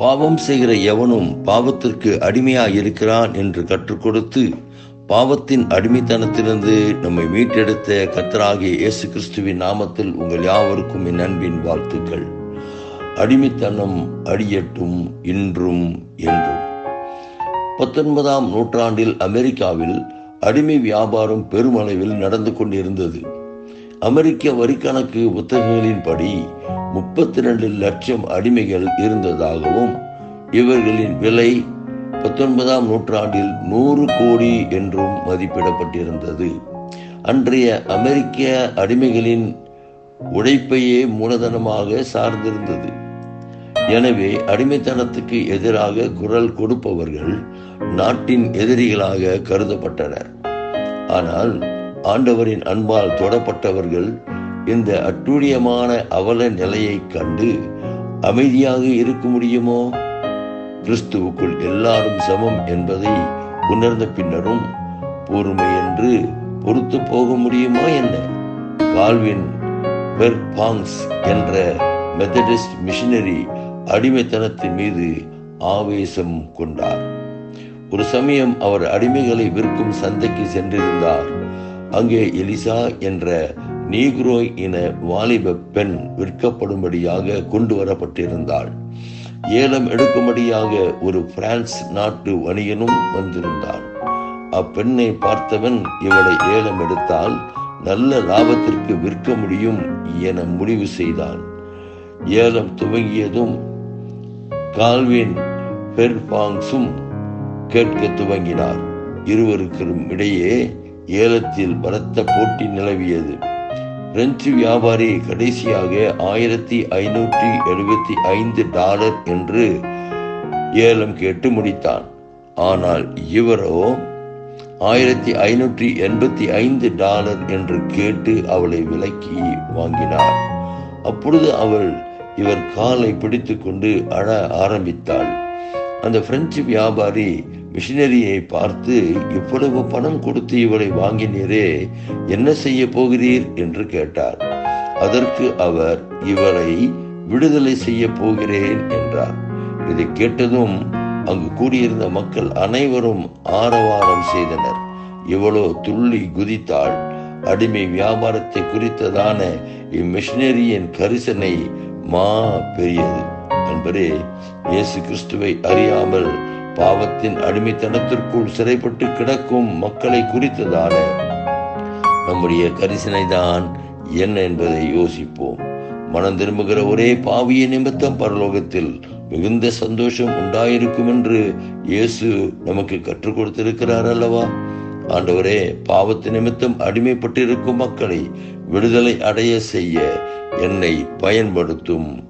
பாவம் செய்கிற எவனும் பாவத்திற்கு அடிமையாக இருக்கிறான் என்று கற்றுக் கொடுத்து பாவத்தின் அடிமைத்தனத்திலிருந்து நம்மை மீட்டெடுத்த கத்தராகிய இயேசு கிறிஸ்துவின் நாமத்தில் உங்கள் யாவருக்கும் என் அன்பின் வாழ்த்துக்கள். அடிமைத்தனம் அடியட்டும் இன்றும் என்றும். பத்தொன்பதாம் நூற்றாண்டில் அமெரிக்காவில் அடிமை வியாபாரம் பெருமளவில் நடந்து கொண்டிருந்தது. அமெரிக்க வரிக்கணக்கு புத்தகங்களின்படி முப்பத்தி ரெண்டு லட்சம் அடிமைகள் இருந்ததாகவும் இவர்களின் விலை பத்தொன்பதாம் நூற்றாண்டில் நூறு கோடி என்றும் மதிப்பிடப்பட்டிருந்தது. அன்றைய அமெரிக்க அடிமைகளின் உழைப்பையே மூலதனமாக சார்ந்திருந்தது. எனவே அடிமைத்தனத்துக்கு எதிராக குரல் கொடுப்பவர்கள் நாட்டின் எதிரிகளாக கருதப்பட்டனர். ஆனால் ஆண்டவரின் அன்பால் தொடப்பட்டவர்கள் இந்த அட்டூழியமான அவல நிலையை கண்டு அமைதியாக இருக்க முடியுமோ? கிறிஸ்துவுக்குள் எல்லாரும் சமம் என்பதை உணர்ந்த பின்னரும் பொறுமை என்று பொறுத்து போக முடியுமா என்ன? கால்வின் பெர்பாங்ஸ் என்ற மெத்தடிஸ்ட் மிஷினரி அடிமைத்தனத்தின் மீது ஆவேசம் கொண்டார். ஒரு சமயம் அவர் அடிமைகளை விற்கும் சந்தைக்கு சென்றிருந்தார். அங்கே எலிசா என்ற நீக்ரோ இன வாலிப பெண் விற்கப்படும்படியாக கொண்டு வரப்பட்டிருந்தாள். ஏலம் எடுக்கும்படியாக ஒரு பிரான்ஸ் நாட்டு வணிகனும் வந்திருந்தான். அப்பெண்ணை பார்த்தவன் இவளை ஏலம் எடுத்தால் நல்ல லாபத்திற்கு விற்க முடியும் என முடிவு செய்தான். ஏலம் துவங்கியதும் கால்வின் பெர்பாங்ஸும் கேட்க துவங்கினார். இருவருக்கும் இடையே ஏலத்தில் பலத்த போட்டி நிலவியது. பிரெஞ்சு வியாபாரி கடைசியாக ஆயிரத்தி ஐநூற்றி எழுபத்தி ஐந்து டாலர் என்று ஏலம் கேட்டு முடித்தான். ஆனால் இவரோ ஆயிரத்தி ஐநூற்றி எண்பத்தி ஐந்து டாலர் என்று கேட்டு அவளை விலக்கி வாங்கினார். அப்பொழுது அவள் இவர் காலை பிடித்துக்கொண்டு அழ ஆரம்பித்தாள். அந்த பிரெஞ்சு வியாபாரி மிஷினரியை பார்த்து இவ்வளவு பணம் கொடுத்து இவளை வாங்கினீரே என்ன செய்ய போகிறீர்? என்று கேட்டார். அதற்கு அவர் இவரை விடுதலை செய்ய போகிறேன் என்றார். இதை கேட்டதும் அங்கு கூடியிருந்த மக்கள் அனைவரும் ஆரவாரம் செய்தனர். இவளோ துள்ளி குதித்தாள் அடிமை வியாபாரத்தை குறித்ததான இம்மிஷனரியின் கரிசனை மா பெரியது. என்பதே இயேசு கிறிஸ்துவை அறியாமல் பாவத்தின் அடிமைத்தனத்திற்குள் சிறைப்பட்டு கிடக்கும் மக்களை குறித்ததான நம்முடைய கரிசனை தான் என்ன என்பதை யோசிப்போம். மனம் திரும்புகிற ஒரே பாவிய நிமித்தம் பரலோகத்தில் மிகுந்த சந்தோஷம் உண்டாயிருக்கும் என்று இயேசு நமக்கு கற்றுக் கொடுத்திருக்கிறார் அல்லவா? ஆண்டவரே பாவத்து நிமித்தம் அடிமைப்பட்டிருக்கும் மக்களை விடுதலை அடைய செய்ய என்னை பயன்படுத்தும்.